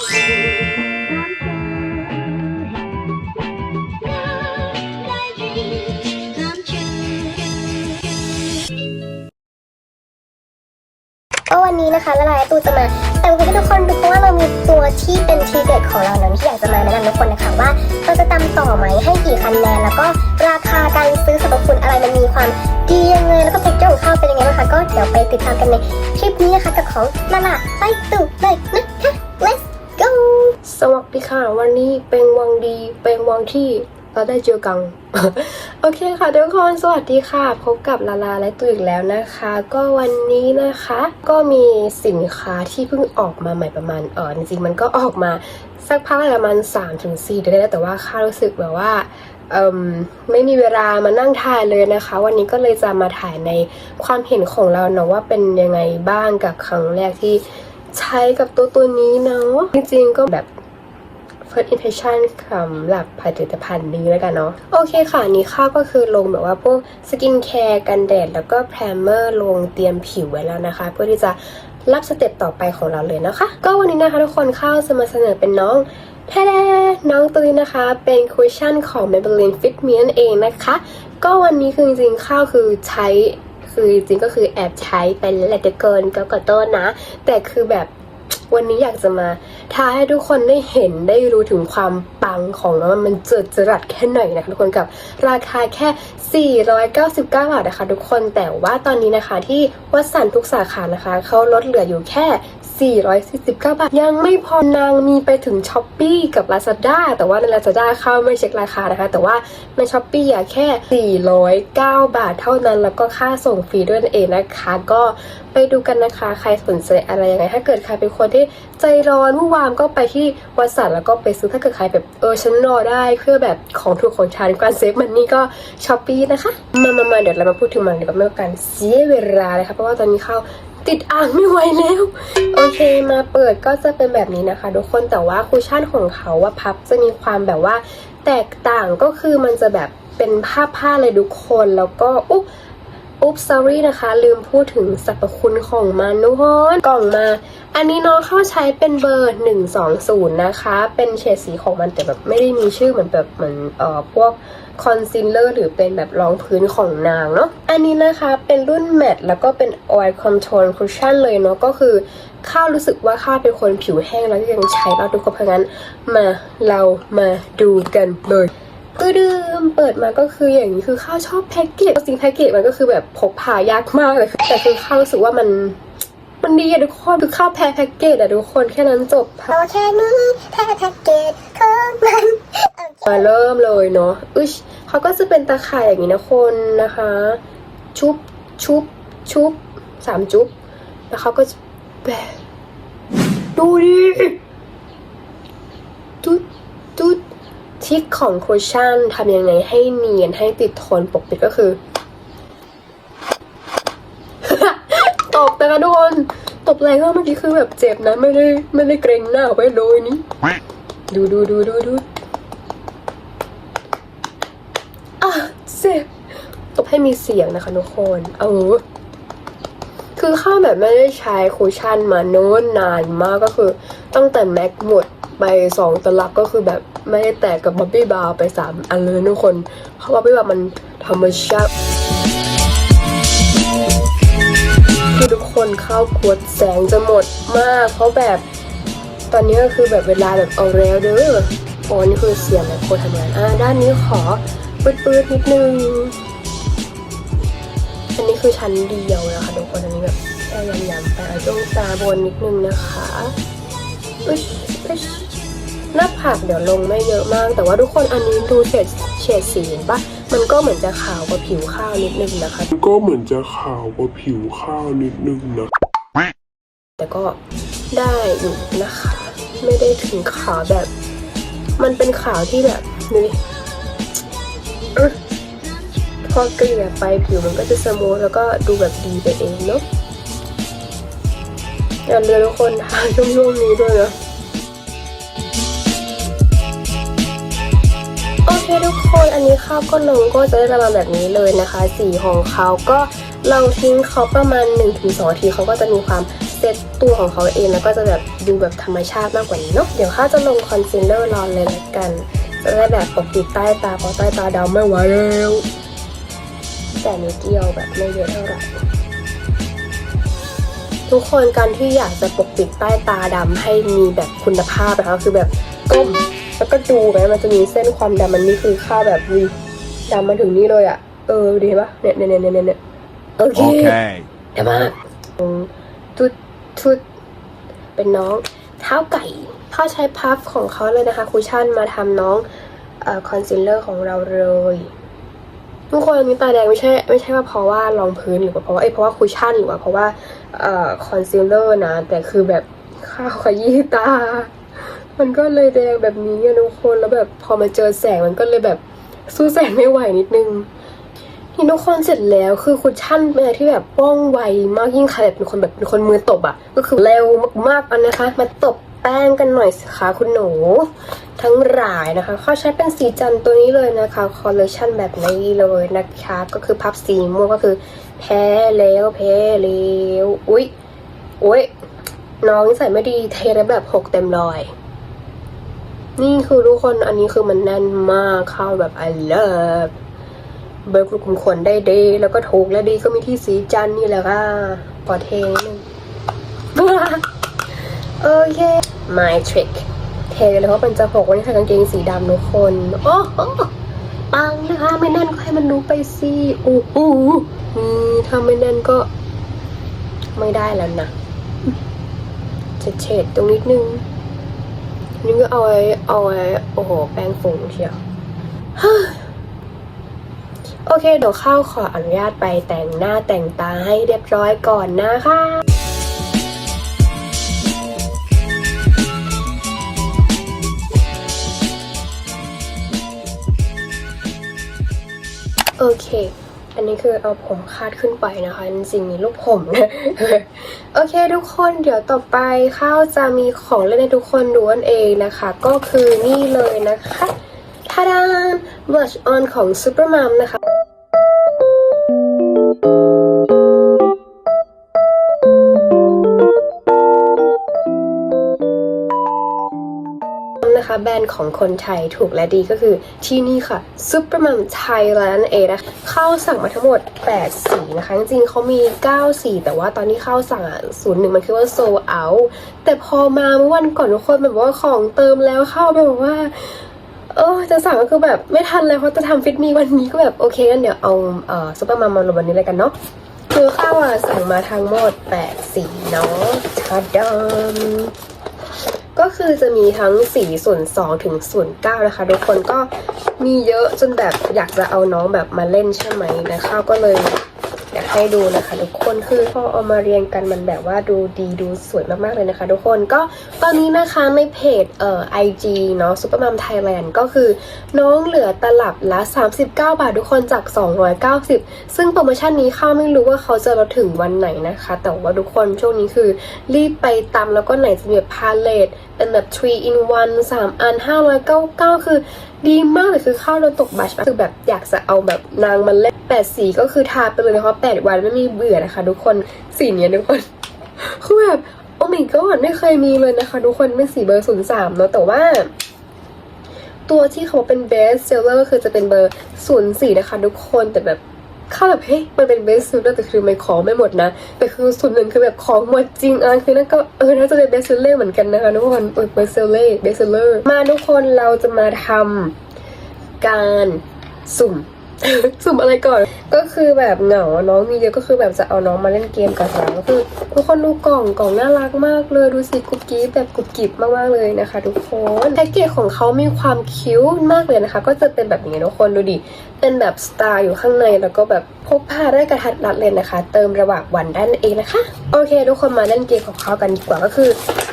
ก็วันนี้นะคะละลายตูจะมาแต่งเพลงให้ทุกคนดูเพราะว่าเรามีตัวที่เป็นทีเด็ดของเราเนั้นที่อยากจะมาแนะนำทุกคนนะคะว่าเราจะตำต่อไหมให้กี่คะแนนแล้วก็ราคาการซื้อสรรพคุณอะไรมันมีความดียังไงแล้วก็เท็กเจอร์ของข้าวเป็นยังไงบ้างคะก็เดี๋ยวไปติดตามกันในคลิปนี้นะคะกับของละลายตูเลยนะคะ สวัสดีค่ะ วันนี้เป็นวังดี เป็นวังที่เราได้เจอกัน โอเคค่ะทุกคนสวัสดีค่ะ พบกับลาลาและตุอีกแล้วนะคะ ก็วันนี้นะคะก็มีสินค้าที่เพิ่งออกมาใหม่ประมาณเออจริงๆมันก็ออกมาสักพักประมาณ3-4ถึงเดือนแล้วแต่ว่าค่ารู้สึกแบบว่าไม่มีเวลามานั่งถ่ายเลยนะคะ วันนี้ก็เลยจะมาถ่ายในความเห็นของเราเนาะว่าเป็นยังไงบ้างกับครั้งแรกที่ใช้กับตัวตัวนี้เนาะจริงๆก็แบบ first impression สำหรับผลิตภัณฑ์นี้แล้วกันเนาะโอเคค่ะนี้ข้าวก็คือลงแบบว่าพวกสกินแคร์กันแดดแล้วก็แพรเมอร์ลงเตรียมผิวไว้แล้วนะคะ เพื่อที่จะรับสเต็ปต่อไปของเราเลยนะคะ ก็วันนี้นะคะทุกคนข้าวจะมาเสนอเป็นน้องแท้ๆน้องตุยนะคะเป็นคุชชั่นของ Maybelline Fit Me นั่นเองนะคะ ก็วันนี้คือจริงๆข้าวคือใช้คือจริงก็คือแอบใช้ไปแล้วแหละแต่เกินก็กระต้นนะ แต่คือแบบวันนี้อยากจะมา ท้าให้ทุกคนได้เห็นได้รู้ถึงความปังของมันมันเจิดจรัสแค่ไหนนะคะทุกคนกับราคาแค่ 499 บาทนะคะ ทุกคนแต่ว่าตอนนี้นะคะที่วัดสันทุกสาขานะคะเขาลดเหลืออยู่แค่ 449 บาท ยังไม่พอนางมีไปถึง s h อ p e e กับ Lazada แต่ว่าใน Lazada เข้าไม่เช็คราคานะคะ แต่ว่าใน s h อ p e e อะแค่ 409 บาทเท่านั้น แล้วก็ค่าส่งฟรีด้วยนั่นเองนะคะ ก็ไปดูกันนะคะ ใครสนใจอะไรยังไง ถ้าเกิดใครเป็นคนที่ใจร้อนวุ่นวามก็ไปที่วัดสันแล้วก็ไปซื้อถ้าเกิดใครแบบเออฉันรอได้เพื่อแบบของถูกของฉันการเซฟมันนี่ก็ช้อปปี้นะคะ มามามาเดี๋ยวเรามาพูดถึงมันเดี๋ยวไม่การเสียเวลาเลยค่ะเพราะว่าตอนนี้เข้า ติดอ่างไม่ไหวแล้ว โอเคมาเปิดก็จะเป็นแบบนี้นะคะ ทุกคนแต่ว่าคุชชั่นของเขาว่าพับจะมีความแบบว่า แตกต่างก็คือมันจะแบบเป็นผ้าผ้าเลยทุกคนแล้วก็อุ๊บอุ๊บ sorry นะคะ ลืมพูดถึงสรรพคุณของมันทุกคนกล่องมา อันนี้น้องเข้าใช้เป็นเบอร์ 120 นะคะ เป็นเฉดสีของมันแต่แบบไม่ได้มีชื่อเหมือนแบบเหมือนเอ่อพวก คอนซีลเลอร์หรือเป็นแบบรองพื้นของนางเนาะอันนี้นะคะเป็นรุ่นแมตต์แล้วก็เป็น oil control cushion เลยเนาะก็คือข้าวรู้สึกว่าข้าวเป็นคนผิวแห้งแล้วก็ยังใช้เราทุกคนเพราะงั้นมาเรามาดูกันเลยคือดืมเปิดมาก็คืออย่างนี้คือข้าวชอบแพ็กเกจจริงแพ็กเกจมันก็คือแบบพกพายากมากเลยแต่คือข้าวรู้สึกว่ามัน มันดีอะทุกคนคือข้าวแพ้แพ็กเกจอะทุกคนแค่นั้นจบเอาแค่นี้แค่แพ็กเกจของมันโอเคมาเริ่มเลยเนาะอึชเขาก็จะเป็นตาข่ายอย่างนี้นะคนนะคะ ชุบชุบชุบสามจุบแล้วเขาก็จะแบบดูดิตุ๊ดตุ๊ดทิกของคุชชั่นทำยังไงให้เนียนให้ติดทนปกปิดก็คือ ตบ นะคะทุกคนตบแรงมากเมื่อกี้คือแบบเจ็บนะไม่ได้ไม่ได้เกรงหน้าไว้เลยนี่ดูดูดูดูดูอะเจ็บตบให้มีเสียงนะคะทุกคนเออคือข้าแบบไม่ได้ใช้คุชชั่นมาโน้นนานมากก็คือ ตั้งแต่แม็กหมดไปสองตลับก็คือแบบไม่ได้แตกกับบ๊อบบี้บาวไปสามอันเลยทุกคนเพราะบ๊อบบี้บาวมันธรรมชาติ คือทุกคนเข้าขวดแสงจะหมดมาก เพราะแบบตอนนี้ก็คือแบบเวลาแบบเอาแล้วเด้อโอ้นี่คือเสียงแบบโคตรทำงานอ่าด้านนี้ขอปืดปืดๆนิดนึงอันนี้คือชั้นเดียวนะคะทุกคนอันนี้แบบแค่ยำๆไปเองตาบนนิดนึงนะคะอึชอึชห น้าผากเดี๋ยวลงไม่เยอะมาก แต่ว่าทุกคนอันนี้ดูเฉดเฉดสีเห็นปะมันก็เหมือนจะขาวกว่าผิวข้าวนิดนึงนะคะ ก็เหมือนจะขาวกว่าผิวข้าวนิดนึงนะ แต่ก็ได้อยู่นะคะ ไม่ได้ถึงขาวแบบ มันเป็นขาวที่แบบนี่อึ๊ะพอเกลี่ยไปผิวมันก็จะสมูทแล้วก็ดูแบบดีไปเองเนาะอย่าลืมทุกคนทาช่วงๆนี้ด้วยนะ คทุกคนอันนี้ข้าวก็ลงก็จะได้ประมาณแบบนี้เลยนะคะ สีของเขาก็เราทิ้งเขาประมาณ 1-2นาทีเขาก็จะมีความเซตตัวของเขาเองแล้วก็จะแบบดูแบบธรรมชาติมากกว่านี้เนาะเดี๋ยวข้าจะลงคอนซีลเลอร์รอนเลยละกัน จะได้แบบปกปิดใต้ตาเพราะใต้ตาดำไม่ไหวแล้วแต่นิดเดียวแบบไม่เยอะเท่าไหร่ทุกคนการที่อยากจะปกปิดใต้ตาดำให้มีแบบคุณภาพนะคะคือแบบก้ม แล้วก็ดูไหมมันจะมีเส้นความดำมันนี่คือค่าแบบวีดำมาถึงนี่เลยอะ่ะ เออดีปะเนี่ยเนี่ยเนี่ยเนี่ยเนี่ยโอเค Okay. เดี๋ยวมาทุดทุดเป็นน้องเท้าไก่เขาใช้พัฟของเขาเลยนะคะคุชชั่นมาทำน้องเอ่อคอนซีลเลอร์ของเราเลยทุกคนอันนี้ตาแดงไม่ใช่ไม่ใช่ว่าเพราะว่ารองพื้นหรือว่าเพราะว่าเอ้ยเพราะว่าคุชชั่นหรือว่าเพราะว่าเอ่อคอนซีลเลอร์นะ แต่คือแบบข้าวขยี้ตา มันก็เลยแดงแบบนี้อะทุกคนแล้วแบบพอมาเจอแสงมันก็เลยแบบสู้แสงไม่ไหวนิดนึงนี่ทุกคนเสร็จแล้วคือคุชชั่นเป็นอะไรที่แบบว่องไวมากยิ่งใครแบบเป็นคนแบบเป็นคนมือตบอะ่ะ ก็คือเร็วมากๆอันนะคะ มาตบแป้งกันหน่อยสิคะคุณหนู ทั้งหลายนะคะเขาใช้เป็นสีจันตัวนี้เลยนะคะคอลเลคชันแบบนี้เลยนะคะ ก็คือพับสีม่วงก็คือ แพ้แล้วแพ้แล้วอุ๊ยอุ๊ยน้องใส่ไม่ดีเทได้แบบหกเต็มร้อย นี่คือทุกคนอันนี้คือมันแน่นมากข้าวแบบ I love เบอร์กลุ่มคนได้เดีแล้วก็ถูกและดีก็มีที่สีจันนี่แหละค่ะปอเทนิดนึงโอเค my trick เทเลยเพราะมันจะหกวันนี้ใส่กางเกงสีดำทุกคน โอ้ปังนะคะไม่แน่นก็ให้มันรู้ไปสิโอ้โหนี่ถ้าไม่แน่นก็ ไม่ได้แล้วนะเฉดๆตรงนิดนึง นี่ก็เอาไว้เอาไว้โอ้โห แป้งฝุ่งเชียวโอเค เดี๋ยวข้าวขออนุญาตไปแต่งหน้าแต่งตาให้เรียบร้อยก่อนนะคะโอเค อันนี้คือเอาผมคาดขึ้นไปนะคะจริงๆมีลูกผมนะโอเคทุกคนเดี๋ยวต่อไปข้าวจะมีของเล่นให้ทุกคนดูกันเองนะคะ ก็คือนี่เลยนะคะทาดาน Blush On ของ Supermom นะคะ นะคะแบรนด์ของคนไทยถูกและดีก็คือที่นี่ค่ะ Supermom Thailand เองนะเข้าสั่งมาทั้งหมด 8 สีนะคะ จริงๆเขามี 9 สีแต่ว่าตอนที่เข้าสั่งอะศูนย์หนึ่งมันคือว่า sold out แต่พอมาเมื่อวันก่อนทุกคนแบบว่าของเติมแล้วเข้าแบบว่าเออจะสั่งก็คือแบบไม่ทันเลยเพราะจะทำฟิตมีวันนี้ก็แบบโอเคงั้นเดี๋ยวเอาเอ่อซุปเปอร์มัมมาลงวันนี้เลยกันเนาะคือข้าวอะสั่งมาทั้งหมด 8 สีเนาะชาดำ ก็คือจะมีทั้งสีส่วน2ถึงส่วน9นะคะ ทุกคนก็มีเยอะจนแบบอยากจะเอาน้องแบบมาเล่นใช่ไหมนะข้าวก็เลย ให้ดูนะคะทุกคนคือพอเอามาเรียงกันมันแบบว่าดูดีดูสวยมากๆเลยนะคะ ทุกคนก็ตอนนี้นะคะในเพจเอ่อ IG เนาะ Supermom Thailand ก็คือน้องเหลือตลับละ 39 บาททุกคนจาก 290 ซึ่งโปรโมชั่นนี้ข้าวไม่รู้ว่าเขาจะลดถึงวันไหนนะคะ แต่ว่าทุกคนช่วงนี้คือรีบไปตามแล้วก็ไหนจะมีแบบพาเลตเป็นแบบ 3 in 1 3 อัน 599 คือ ดีมากเลยคือข้าวเราตกบัชคือแบบอยากจะเอาแบบนางมันเล่นแปดสีก็คือทาไปเลยนะคะแปดวันไม่มีเบื่อนะคะ ทุกคนสีเนี้ยทุกคนคือแบบโอ้ my god ไม่เคยมีเลยนะคะ ทุกคนเป็นสีเบอร์ศูนย์สามเนาะแต่ว่า ตัวที่เขาเป็นเบสเซลเลอร์คือจะเป็นเบอร์ศูนย์สี่นะคะ ทุกคนแต่แบบ ข้าแบบเฮ้ยมันเป็นเบสเซลเลอร์แต่คือไม่ของไม่หมดนะ แต่คือส่วนหนึ่งคือแบบของหมดจริงอะคือนั่นก็เออน่าจะเป็นเบสเซลเลอร์เหมือนกันนะคะทุกคนเออ best seller best seller มาทุกคนเราจะมาทำการสุ่ม สุ่มอะไรก่อน ก็คือแบบเหงาน้องมีเยอะก็คือแบบจะเอาน้องมาเล่นเกมกับเราก็คือทุกคนดูกล่องกล่องน่ารักมากเลยดูสิกุบกิ๊บแบบกุบกิ๊บมากๆเลยนะคะ ทุกคนแพ็กเกจของเขามีความคิ้วมากเลยนะคะ ก็จะเป็นแบบนี้ทุกคนดูดิเป็นแบบสตาร์อยู่ข้างในแล้วก็แบบพกพาได้กระทัดรัดเลยนะคะ เติมระหว่างวันได้นั่นเองนะคะ โอเค ทุกคนมาเล่นเกมของเขากันดีกว่าก็คือ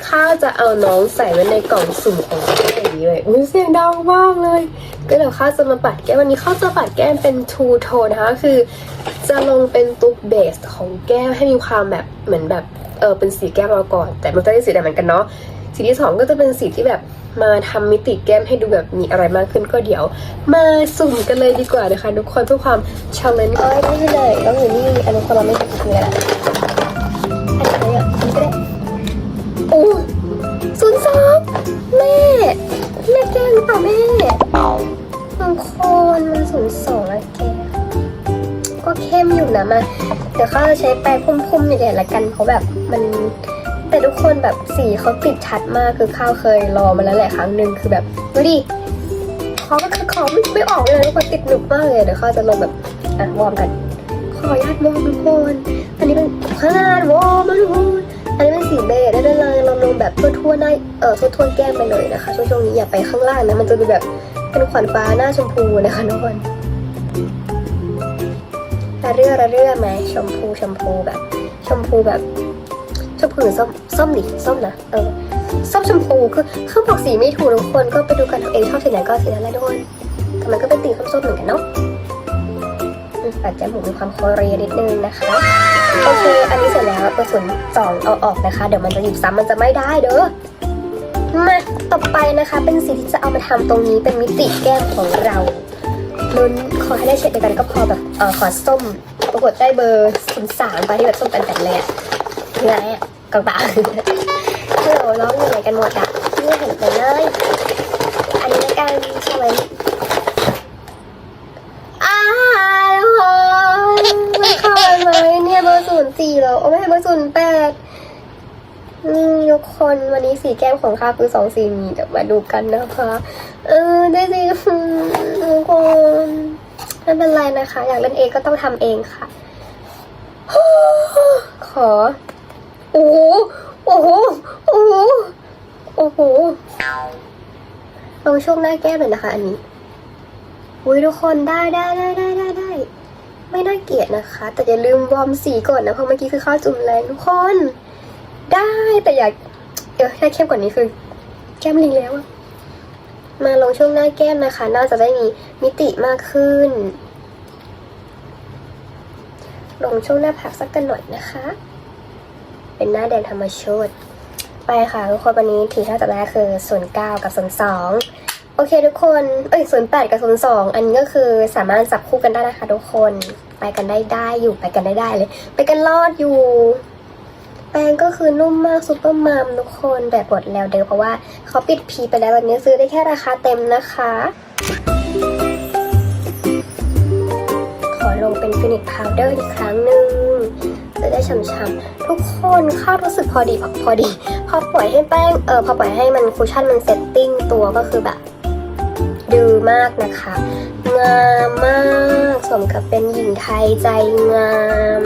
ข้าวจะเอาน้องใส่ไว้ในกล่องสุ่มของเขาอย่างีเลยอุ้ยเสียงดังมากเลย ก็เดี๋ยวข้าจะมาปัดแก้มวันนี้ข้าจะปัดแก้มเป็นทูโทนนะคะคือจะลงเป็นตุกเบสของแก้มให้มีความแบบเหมือนแบบเออเป็นสีแก้มเราก่อน แต่มันจะได้สีแดงเหมือนกันเนาะสีที่ 2 ก็จะเป็นสีที่แบบมาทำมิติแก้มให้ดูแบบมีอะไรมากขึ้นก็เดี๋ยว มาสุ่มกันเลยดีกว่านะคะทุกคนเพื่อความชาเลนจ์เอ้ยได้เลยต้องอยู่นี่อันนี้คนเราไม่ติดเชื้ออันนี้ก็ได้อู้ศูนย์สองแม่ แก้หป่าแม่บางคนมันสูงสองอะแกก็เข้มอยู่นะมาเดี๋ยวเขาจะใช้แป้งพุ่มๆใหญ่ๆละกันเขาแบบมันแต่ทุกคนแบบสีเขาติดชัดมากคือข้าวเคยรอมาแล้วแหละครั้งหนึ่งคือแบบดูดิขอก็คือขอไม่ไม่ออกเลยทุกคนติดหนุบมากเลยเดี๋ยวข้าจะลงแบบอะวอร์มกันขออนุญาตวอร์มทุกคนอันนี้เป็นพนาดวอร์มทุกคน อันนี้เป็นสีเบจได้เลยเราลงแบบทั่วๆหน้าเออทั่วๆแก้มไปเลยนะคะช่วงช่วงนี้อย่าไปข้างล่างนะมันจะดูแบบเป็นขวัญฟ้าหน้าชมพูนะคะทุกคนระเรื่อระเรื่อไหมชมพูชมพูแบบ ชมพูแบบชมพูหรือส้มส้มดิส้มนะเออส้มชมพูคือคือบอกสีไม่ถูกทุกคนก็ไปดูกันเอาเองชอบสีไหนก็สีนั้นแหละทุกคนแต่มันก็เป็นตีส้มๆเหมือนกันเนาะ ปัดจมูกมีความโคเรียนิดนึงนะคะ โอเค อันนี้เสร็จแล้วตัวส่วนสองเอาออกนะคะ เดี๋ยวมันจะหยิบซ้ำมันจะไม่ได้เด้อ มาต่อไปนะคะเป็นสีที่จะเอามาทำตรงนี้เป็นมิติแก้มของเราลุ้นขอให้ได้เฉดเดียวกันก็พอแบบเออขอส้ม ปรากฏได้เบอร์ศูนย์สามไปที่แบบส้มกันแต่เลยอะไงอะกระบะฮัลโหลน้องอยู่ไหนกันหมดอะไม่เห็นเลย อันนี้ละกันใช่ไหม อ้าวไม่เข้ากันไหมเนี่ยเบอร์ศูนย์ สี่แล้ว โอ้ไม่ใช่เบอร์ศูนย์แปดนี่ทุกคนวันนี้สีแก้มของข้าคือสองสีนี้เดี๋ยวมาดูกันนะคะ เออได้สิทุกคนไม่เป็นไรนะคะ อยากเล่นเองก็ต้องทำเองค่ะ ขอ โอ้โห โอ้โห โอ้โห โอ้โหลองช่วงหน้าแก้มเลยนะคะ อันนี้อุ้ยทุกคนได้ได้ได้ได้ได้ได้ ไม่น่าเกลียดนะคะ แต่อย่าลืมวอร์มสีก่อนนะ เพราะเมื่อกี้คือข้าวจุ่มแรงทุกคน ได้แต่อยากเดี๋ยวถ้าเข้มกว่านี้คือ แก้มลิงแล้วอะมาลงช่วงหน้าแก้มนะคะ น่าจะได้มีมิติมากขึ้น ลงช่วงหน้าผากสักกันหน่อยนะคะ เป็นหน้าแดงธรรมชาติไปค่ะทุกคนวันนี้ทีถ้าจะได้คือส่วนเก้ากับส่วนสอง โอเคทุกคน เอ้ยศูนย์แปดกับศูนย์สองอันนี้ก็คือสามารถจับคู่กันได้นะคะทุกคน ไปกันได้ได้อยู่ไปกันได้ได้เลย ไปกันรอดอยู่ แป้งก็คือนุ่มมากซุปเปอร์มัมทุกคนแบบหมดแล้วเด้อเพราะว่าเขาปิดพีไปแล้ววันนี้ซื้อได้แค่ราคาเต็มนะคะ ขอลงเป็นฟินิชพาวเดอร์อีกครั้งหนึ่งจะได้ฉ่ำๆทุกคนข้ารู้สึกพอดีพอพอดี พอปล่อยให้แป้งเออพอปล่อยให้มันคุชชั่นมันเซตติ้งตัวก็คือแบบ ดือมากนะคะ งามมากสมกับเป็นหญิงไทยใจงาม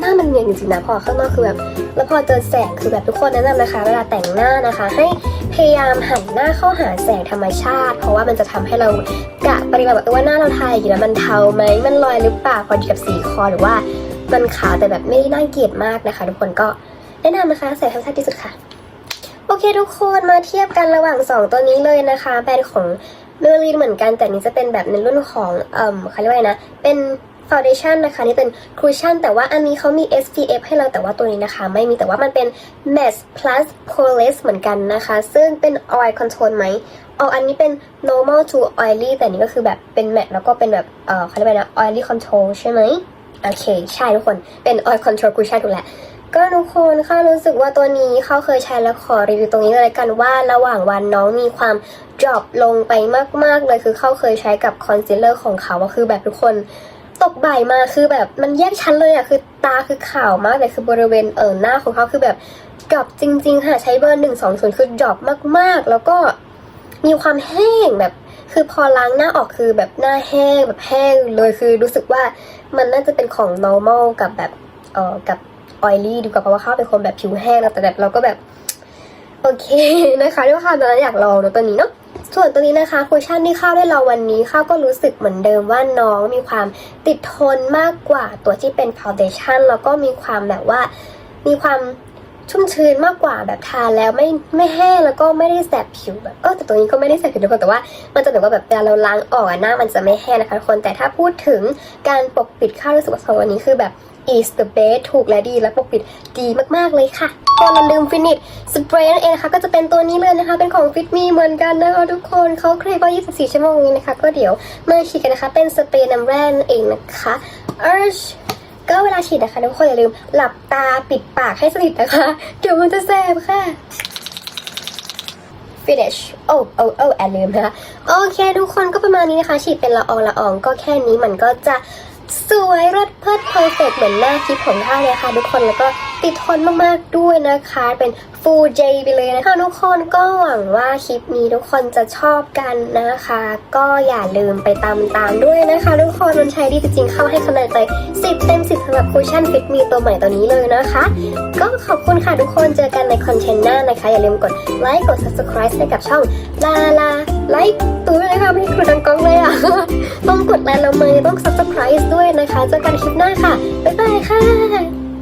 หน้ามันเนียนจริงๆนะพอข้างนอกคือแบบแล้วพอเจอแสงคือแบบทุกคนแนะนำนะคะ เวลาแต่งหน้านะคะ ให้พยายามหันหน้าเข้าหาแสงธรรมชาติ เพราะว่ามันจะทำให้เรากะปริมาณแบบว่าหน้าเราไทยอยู่แล้วมันเทาไหมมันลอยหรือเปล่าพอดีกับสีคอหรือว่ามันขาวแต่แบบไม่ได้น่าเกลียดมากนะคะ ทุกคนก็แนะนำนะคะแสงธรรมชาติที่สุดค่ะ โอเคทุกคนมาเทียบกันระหว่าง 2 ตัวนี้เลยนะคะ แบรนด์ของเมลลีนเหมือนกันแต่นี้จะเป็นแบบในรุ่นของเอ่มเขาเรียกว่านะ เป็นฟ u n เดชันนะคะนี่เป็นครูชั่นแต่ว่าอันนี้เขามี SPF ให้เราแต่ว่าตัวนี้นะคะ ไม่มีแต่ว่ามันเป็น Matte Plus Poreless เหมือนกันนะคะ ซึ่งเป็น Oil Control ไหมเอาอันนี้เป็น normal to oily แต่นี้ก็คือแบบเป็น matte แล้วก็เป็นแบบเอ่อเขาเรียกว่านะ oily control ใช่ไหมโอเค ใช่ทุกคนเป็น oil control cushion ถูกแหละ ก็ทุกคนค่ะรู้สึกว่าตัวนี้เขาเคยใช้แล้วขอรีวิวตรงนี้เลยกันว่าระหว่างวันน้องมีความ drop ลงไปมาก ๆ เลยคือเขาเคยใช้กับคอนซีลเลอร์ของเขาว่าคือแบบทุกคนตกบ่ายมาคือแบบมันแยกชั้นเลยอะคือตาคือขาวมากแต่คือบริเวณเออหน้าของเขาคือแบบ drop จริง ๆ ค่ะใช้เบอร์หนึ่งสองศูนย์คือ drop มากๆ แล้วก็มีความแห้งแบบ คือพอล้างหน้าออกคือแบบหน้าแห้งแบบแห้งเลยคือรู้สึกว่ามันน่าจะเป็นของ normal กับแบบเออกับ oily ดีกว่าเพราะว่าข้าวเป็นคนแบบผิวแห้งนะแต่แบบเราก็แบบโอเคนะคะด้วยความตอนนั้นอยากลองนะตัวนี้เนาะส่วนตัวนี้นะคะคุชชั่นที่ข้าวได้ลองวันนี้ข้าวก็รู้สึกเหมือนเดิมว่าน้องมีความติดทนมากกว่าตัวที่เป็นฟ u n เดชั่นแล้วก็มีความแบบว่ามีความชุ่มชื้นมากกว่าแบบทาแล้วไม่ไม่แห้งแล้วก็ไม่ได้แสบผิวแบบเออแต่ตัวนี้ก็ไม่ได้แสบผิวทุกคนแต่ว่ามันจะแบบว่าแบบเวลาเราล้างออกอะหน้ามันจะไม่แห้งนะคะทุกคนแต่ถ้าพูดถึงการปกปิดข้าวรู้สึกว่าสองวันนี้คือแบบ is the best ถูกและดีและปกปิดดีมากๆเลยค่ะก็อย่าลืมฟินิชสเปรย์นั่นเองนะคะก็จะเป็นตัวนี้เลยนะคะ เป็นของ Fit Me เหมือนกันนะคะทุกคนเขาเคลมว่า 24 ชั่วโมงนี้นะคะ ก็เดี๋ยวมาฉีดกันนะคะ เป็นสเปรย์น้ำแร่นั่นเองนะคะเอชก็เวลาฉีดนะคะทุกคนอย่าลืมหลับตาปิดปากให้สนิทนะคะ เดี๋ยวมันจะแสบค่ะ finish โอ้โอ้โอ้แอนลืมนะคะ โอเค ทุกคนก็ประมาณนี้นะคะ ฉีดเป็นละอองละอองก็แค่นี้มันก็จะ สวยรสเพิดเพอร์เฟกเหมือนหน้าคลิปของท่าเลยค่ะทุกคนแล้วก็ติดทนมากๆด้วยนะคะ เป็น Full J ไปเลยนะคะทุกคนก็หวังว่าคลิปนี้ทุกคนจะชอบกันนะคะ ก็อย่าลืมไปตามตามๆด้วยนะคะ ทุกคนมันใช้ดีจริงๆเข้าให้คะแนนใจ 10 เต็ม 10สำหรับคูชั่นฟิตมีตัวใหม่ตัวนี้เลยนะคะ ก็ขอบคุณค่ะทุกคนเจอกันในคอนเทนต์หน้านะคะ อย่าลืมกดไลค์กด subscribe ให้กับช่องลาลาไลค์ตัวเลยค่ะไม่ได้กดดังกล้องเลยอะต้องกดไลค์แล้วมือต้อง subscribe ด้วยนะคะ เจอกันคลิปหน้าค่ะ บ๊ายบายค่ะ